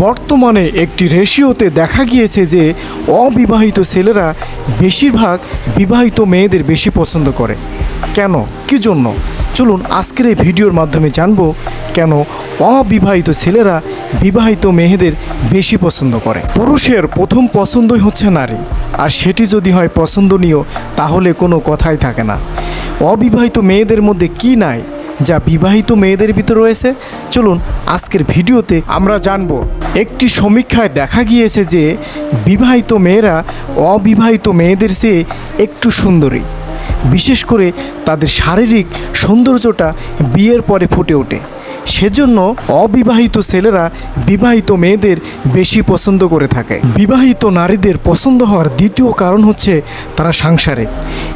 বর্তমানে একটি রেশিওতে দেখা গিয়েছে যে অবিবাহিত ছেলেরা বেশিরভাগ বিবাহিত মেয়েদের বেশি পছন্দ করে। কেন? কি জন্য? চলুন আজকের এই ভিডিওর মাধ্যমে জানব কেন অবিবাহিত ছেলেরা বিবাহিত মেয়েদের বেশি পছন্দ করে। পুরুষের প্রথম পছন্দই হচ্ছে নারী। আর সেটি যদি হয় পছন্দনীয়, তাহলে কোনো কথাই থাকে না। অবিবাহিত মেয়েদের মধ্যে কি নাই? যা বিবাহিত মেয়েদের ভিতর রয়েছে। চলুন, আজকের ভিডিওতে আমরা জানব, একটি সমীক্ষায় দেখা গিয়েছে যে বিবাহিত মেয়েরা অবিবাহিত মেয়েদের চেয়ে একটু সুন্দরী। বিশেষ করে তাদের শারীরিক সৌন্দর্যটা বিয়ের পরে ফুটে ওঠে। সেজন্য অবিবাহিত ছেলেরা বিবাহিত মেয়েদের বেশি পছন্দ করে থাকে। বিবাহিত নারীদের পছন্দ হওয়ার দ্বিতীয় কারণ হচ্ছে তারা সাংসারিক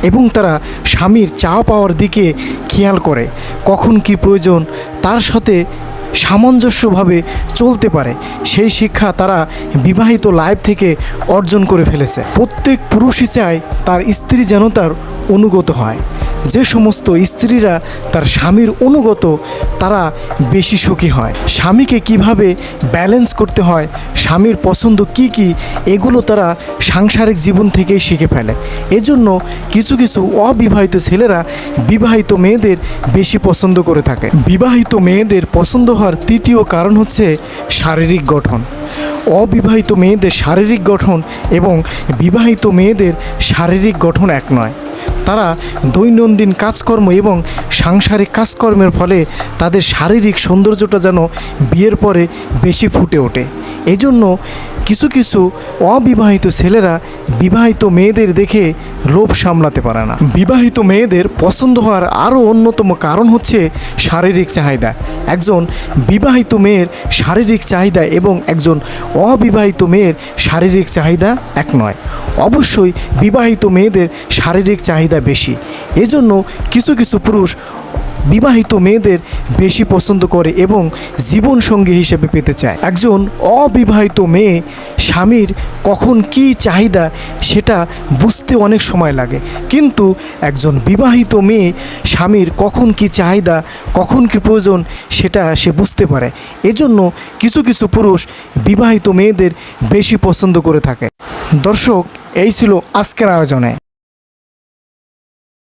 এবং তারা স্বামীর চা পাওয়ার দিকে খেয়াল করে, কখন কি প্রয়োজন তার সাথে সামঞ্জস্যভাবে চলতে পারে। সেই শিক্ষা তারা বিবাহিত লাইফ থেকে অর্জন করে ফেলেছে। প্রত্যেক পুরুষই চায় তার স্ত্রী যেন তার অনুগত হয়। যে সমস্ত স্ত্রীরা তার স্বামীর অনুগত, তারা বেশি সুখী হয়। স্বামীকে কীভাবে ব্যালেন্স করতে হয়, স্বামীর পছন্দ কি কি, এগুলো তারা সাংসারিক জীবন থেকেই শিখে ফেলে। এজন্য কিছু কিছু অবিবাহিত ছেলেরা বিবাহিত মেয়েদের বেশি পছন্দ করে থাকে। বিবাহিত মেয়েদের পছন্দ হওয়ার তৃতীয় কারণ হচ্ছে শারীরিক গঠন। অবিবাহিত মেয়েদের শারীরিক গঠন এবং বিবাহিত মেয়েদের শারীরিক গঠন এক নয়। তারা দৈনন্দিন কাজকর্ম এবং সাংসারিক কাজকর্মের ফলে তাদের শারীরিক সৌন্দর্যটা যেন বিয়ের পরে বেশি ফুটে ওঠে। এজন্য কিছু কিছু অবিবাহিত ছেলেরা বিবাহিত মেয়েদের দেখে লোভ সামলাতে পারে না। বিবাহিত মেয়েদের পছন্দ হওয়ার আরও অন্যতম কারণ হচ্ছে শারীরিক চাহিদা। একজন বিবাহিত মেয়ের শারীরিক চাহিদা এবং একজন অবিবাহিত মেয়ের শারীরিক চাহিদা এক নয়। অবশ্যই বিবাহিত মেয়েদের শারীরিক চাহিদা বেশি। এজন্য কিছু কিছু পুরুষ বিবাহিত মেয়েদের বেশি পছন্দ করে এবং জীবনসঙ্গী হিসেবে পেতে চায়। একজন অবিবাহিত মেয়ে স্বামীর কখন কি চাহিদা সেটা বুঝতে অনেক সময় লাগে। কিন্তু একজন বিবাহিত মেয়ে স্বামীর কখন কি চাহিদা, কখন কি প্রয়োজন সেটা সে বুঝতে পারে। এজন্য কিছু কিছু পুরুষ বিবাহিত মেয়েদের বেশি পছন্দ করে থাকে। দর্শক, এই ছিল আজকের আয়োজনে।